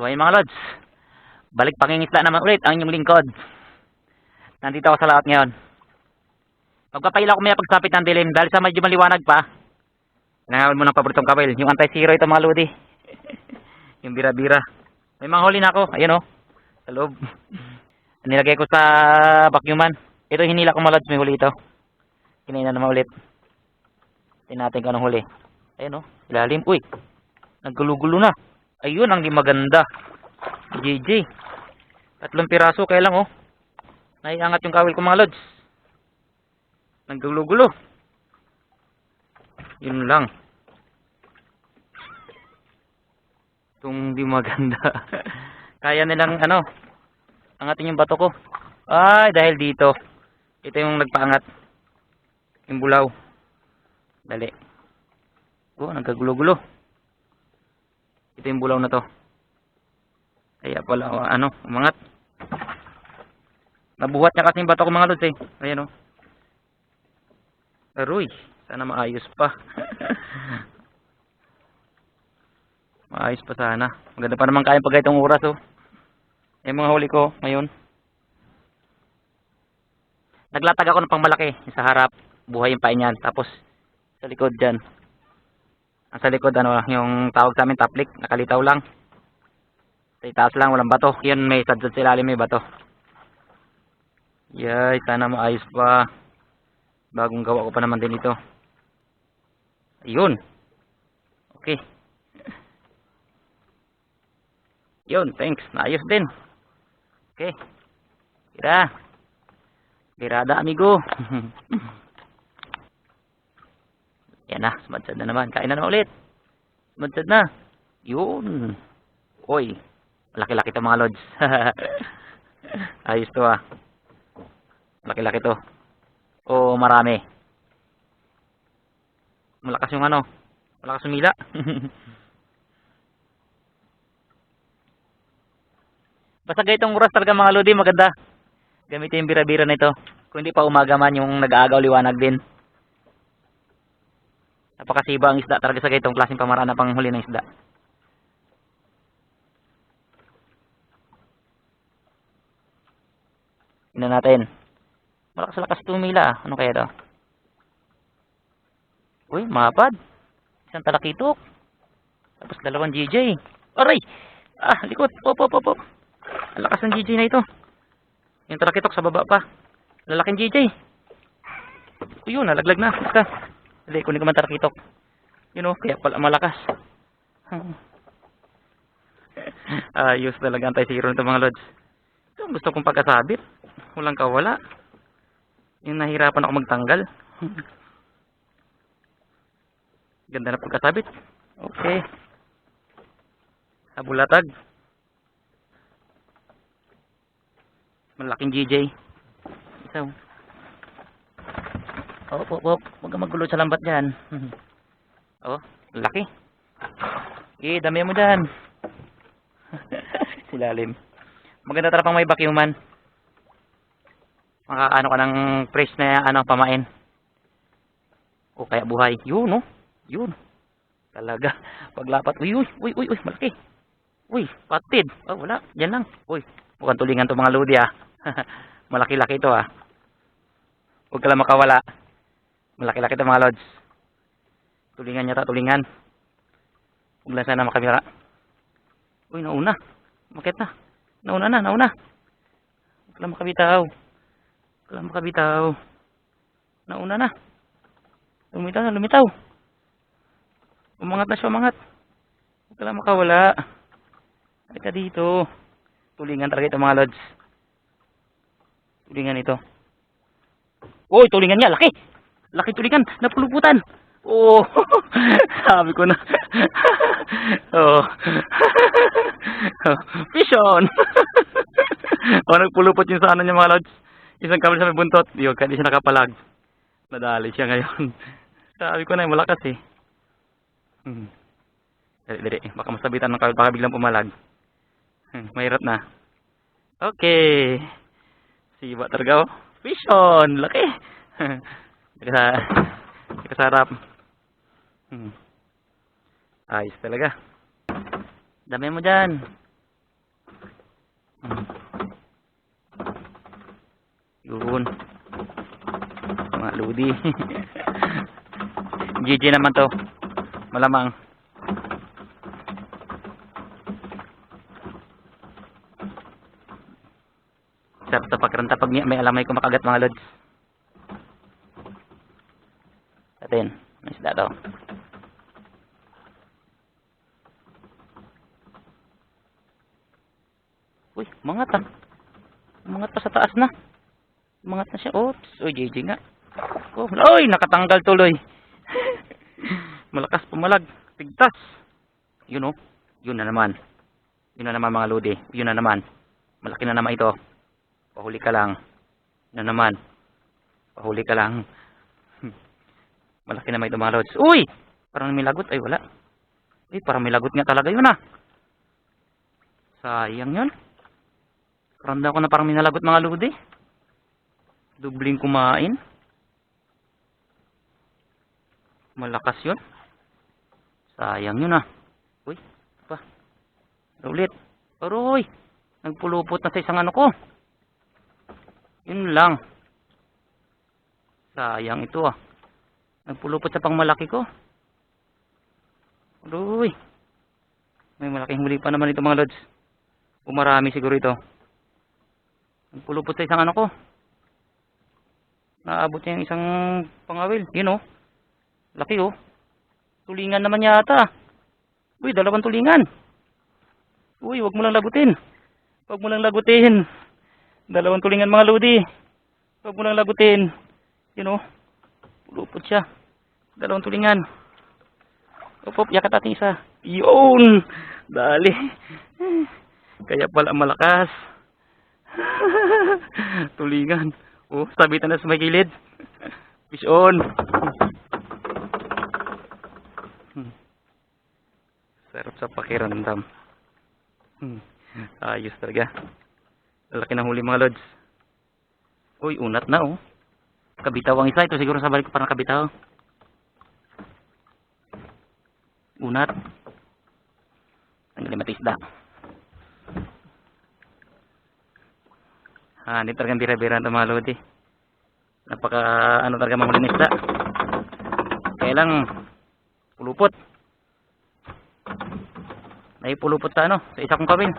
So ayun mga lods, balik pangingisda naman ulit ang inyong lingkod. Nandito ako sa laot ngayon. Magpapaila ko maya pagsapit ng dilim dahil sa medyo maliwanag pa. Nangawan mo ng paboritong kabel. Yung anti-zero ito mga lodi. yung bira-bira. May mga huli na ako. Ayan o. Sa loob. Nilagay ko sa vacuuman. Ito hinila ko mga lods. May huli ito. Kinainan naman ulit. Tingnan natin kung huli. Ayan o. Ilalim. Uy. Naggulo-gulo na. Ayun ang di maganda. JJ. Tatlong piraso. Kaya lang oh. Naiangat yung kawil ko mga lods. Naggulo-gulo. Yun lang. Itong di maganda. Kaya nilang ano. Angatin yung bato ko. Ay, dahil dito. Ito yung nagpaangat. Yung bulaw. Dali. Oh, nagkagulo-gulo. Ito yung bulaw na to. Kaya pala, oh, ano, umangat. Nabuhat niya kasi yung bato ko mga lods eh. Ayan oh. Aroy, sana maayos pa. maayos pa sana. Maganda pa naman kain pag oras oh. Yung mga huli ko ngayon. Naglatag ako ng pangmalaki sa harap. Buhay yung pain yan. Tapos sa likod dyan. Sa likod ano, yung tawag sa amin taplik. Nakalitaw lang. Sa itaas lang, walang bato. Yun may sadsad sa ilalim may bato. Yay, sana maayos pa. Bagong gawa ko pa naman din ito. Ayun. Okay. Yun, thanks. Naayos din. Okay. Tira. Tirada, amigo. Yan na, sumadsad na naman. Kain na na ulit. Sumadsad na. Yun. Oy. Malaki-laki to mga lods. Ayos to ah. Malaki-laki to. O marami. Malakas yung ano. Malakas umila. Basta gaytong oras talaga mga lodi, maganda. Gamitin yung bira-bira na ito. Kung hindi pa umaga man yung nag-aagaw liwanag din. Napakasiba ang isda talaga sa gaytong klaseng pamaraan na panghuli ng isda. Tingnan natin. Malakas lakas tumila. Ano kaya to? Uy, mapad. Isang talakitok. Tapos dalawang GJ. Aray! Ah, likot. Pop, pop, pop, pop. Ang lakas ng GJ na ito. Yung talakitok sa baba pa. Lalaking GJ. Yun, nalaglag na. Basta. Kunin ko man talakitok. Yun o, kaya pala malakas. Ayos talaga ang tayo nito mga lods. Ang gusto kong pagkasabit. Walang kawala. Yung nahirapan ako magtanggal. Ganda na pagkasabit. Okay. Habulatag. Malaking GJ. Isaw. Oh, op, op. Huwag kang magulo sa lambat dyan. oh, laki. Eh, dami mo dyan. Silalim. Maganda talaga pang may bakyuman. Makaano ka ng fresh na ano, pamain. O kaya buhay. Yun, no? Yun. Talaga. Paglapat. Uy, uy, uy, uy, uy, malaki. Uy, patid. Oh, wala. Yan lang. Uy, mukhang tulingan to mga lodi ah. Malaki-laki ito ah. Huwag ka lang makawala. Malaki-laki ito mga lods. Tulingan yata, tulingan. Huwag lang sana makamira. Uy, nauna. Makit na. Nauna na, nauna. Huwag lang makabitaw. Huwag lang makabitaw. Nauna na. Lumitaw na, lumitaw. Umangat na siya, umangat. Huwag lang makawala. Halika dito. Tulingan talaga ito mga lods. Tulingan ito. Uy, tulingan niya. Laki. Laki tulingan. Napuluputan. Oh, sabi ko na. oh. Fish on. oh, nagpulupot yung sana niya mga lods. Isang kamay sa may buntot. Yun, kaya siya nakapalag. Nadali siya ngayon. sabi ko na, malakas eh. Hmm. Dali, dali. Baka masabitan ng kawit. Baka biglang pumalag. Hmm, mahirap na. Okay. Siba talaga oh. Fish on. Laki. Teka sa, teka sa harap. Hmm. Ayos talaga. Dami mo dyan. Hmm. Yun. Mga ludi. GG naman to. Malamang. Sarap sa pakiramdam pag may may alamay kumakagat mga lods. Atin, may isda daw. Uy, mangat ah. Mangat pa sa taas na. Mangat na siya. Oops. Uy, JJ nga. Oh, uy, nakatanggal tuloy. Malakas pumalag. Tigtas. Yun oh. Yun na naman. Yun na naman mga lodi. Yun na naman. Malaki na naman ito. Pahuli ka lang. Yun na naman. Pahuli ka lang. Malaki naman ito mga lods. Uy! Parang may lagot. Ay, wala. Uy, parang may lagot nga talaga yun ah. Sayang yun. Ramdam ko na parang may nalagot mga lodi. Dubling kumain. Malakas yun. Sayang yun ah. Uy, pa. Ulit. Aroy. Nagpulupot na sa isang ano ko. Yun lang. Sayang ito ah. Nagpulupot sa pangmalaki ko. Aroy. May malaking huli pa naman ito mga lods. Umarami siguro ito. Nagpulupot sa isang ano ko. Naabot niya yung isang pangawil. Yun oh. Laki oh. Tulingan naman yata. Uy, dalawang tulingan. Uy, wag mo lang lagutin. Wag mo lang lagutin. Dalawang tulingan mga lodi. Wag mo lang lagutin. Yun oh. Pulupot siya. Dalawang tulingan. Op, op, yakat natin isa. Yun! Dali. Kaya pala malakas. Tulingan. Oh, sabitan na sa may gilid. Fish on. Hmm. Sarap sa pakiramdam. Hmm. Ayos talaga. Laki ng huli mga lods. Uy, unat na oh. Kabitaw ang isa. Ito siguro sa balik ko parang kabitaw. Unat. Ang limati isda. Ah, hindi talagang bira-bira ito mga lodi. Napaka, ano talaga mahuli ng isda. Kaya lang, pulupot. May pulupot sa ano, sa isa kong kawin.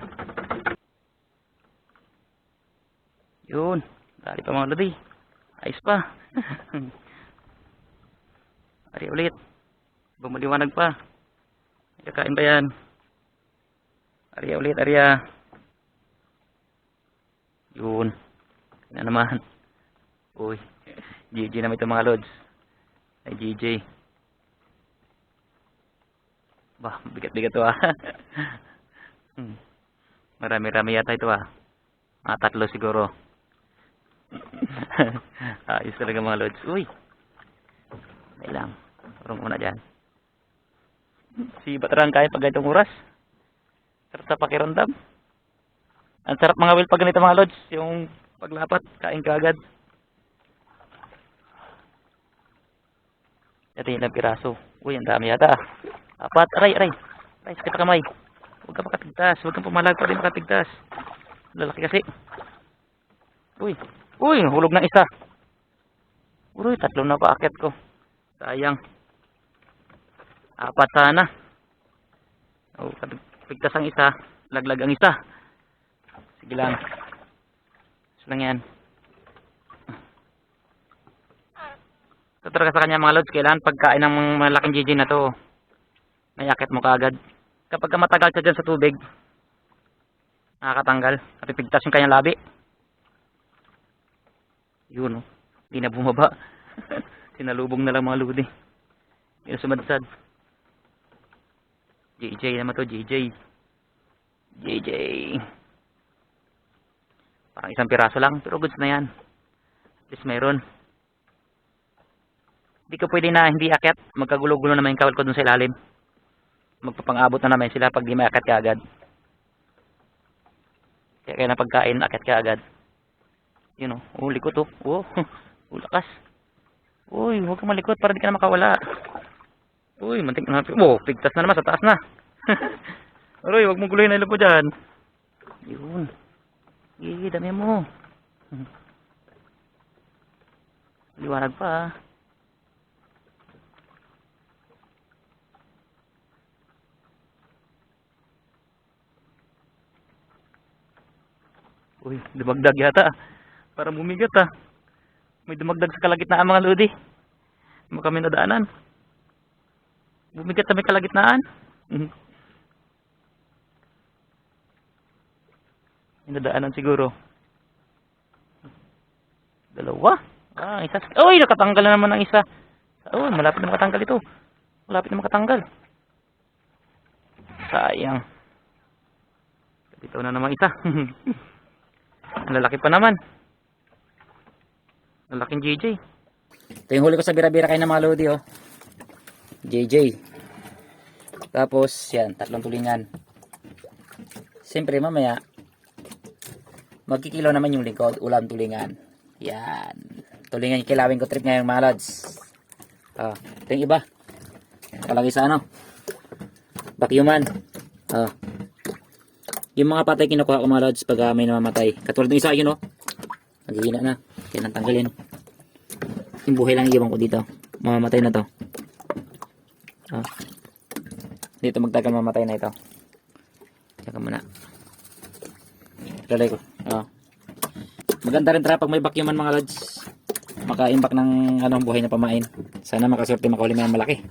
Yun, dali pa mga lodi. Ayos pa. Ari ulit. Bumaliwanag pa. Kakain pa yan. Arya ulit, Arya. Yun. Yun na naman. Uy. GG naman ito mga lods. Ay, GG. Bah, bigat-bigat to ah. Hmm. Marami-rami yata ito ah. Mga tatlo siguro. Ayos talaga mga lods. Uy. May lang. Turong muna dyan. Si Batrang kaya pag ganitong oras. Sarap sa pakiramdam. Ang sarap mga will pag ganito mga lods. Yung paglapat, kain ka agad. Ito yung piraso. Uy, ang dami yata. Apat. Aray, aray. Aray, sakit kamay. Huwag ka makapigtas. Huwag kang pumalag pa rin makapigtas. Lalaki kasi. Uy. Uy, hulog ng isa. Uy, tatlo na pa akit ko. Sayang. Apat sana. Oh, pigtas ang isa. Laglag ang isa. Sige lang. Isa lang yan. Ito talaga sa kanya mga lods, kailangan pagkain ng malaking GG na to, may akit mo kaagad. Kapag ka matagal siya dyan sa tubig, nakakatanggal, napipigtas yung kanyang labi. Yun, oh. Hindi na bumaba. Sinalubong na lang mga ludi. Hindi na sumadsad. JJ naman to, JJ. JJ. Parang isang piraso lang, pero goods na yan. At least mayroon. Hindi ka pwede na hindi akyat. Magkagulo-gulo naman yung kawal ko dun sa ilalim. Magpapang-abot na naman sila pag di may akyat ka agad. Kaya kaya na pagkain, akyat ka agad. Yun o. Oh, likot o. Oh. Oh, lakas. Uy, huwag kang malikot para di ka na makawala. Uy, mantik na. Oh, pigtas na naman sa taas na. Aroy, huwag mo guloy na ilo po dyan. Yun. Sige, dami mo. Hmm. Liwanag pa ah. Uy, dumagdag yata. Para bumigat ah. May dumagdag sa kalagitnaan mga lodi. Mo kami nadaanan. Bumigat sa may kalagitnaan. Mhm. May nadaanan siguro. Dalawa. Ah, isa. Uy, nakatanggal na naman ang isa. Oh, malapit na makatanggal ito. Malapit na makatanggal. Sayang. Ito na naman isa. Ang lalaki pa naman. Lalaking JJ. Ito yung huli ko sa bira-bira kayo ng mga lodi, oh. JJ. Tapos, yan, tatlong tulingan. Siyempre, mamaya, magkikilaw naman yung lingkod, ulam tulingan. Yan. Tulingan yung kilawin ko trip ngayon, mga lads. Ah, ito yung iba. Kalagay sa ano? Bakyuman. Ah. Yung mga patay kinukuha ko mga lods pag ah, may namamatay. Katulad ng isa yun oh. Nagigina na. Kaya nang tanggalin. Yung buhay lang iwan ko dito. Mamamatay na to. Ah. Dito magtagal mamatay na ito. Tsaka muna. Lalay ko. Maganda rin tara pag may vacuuman mga lods. Maka-impact ng anong buhay na pamain. Sana makaswerte makahuli ng malaki.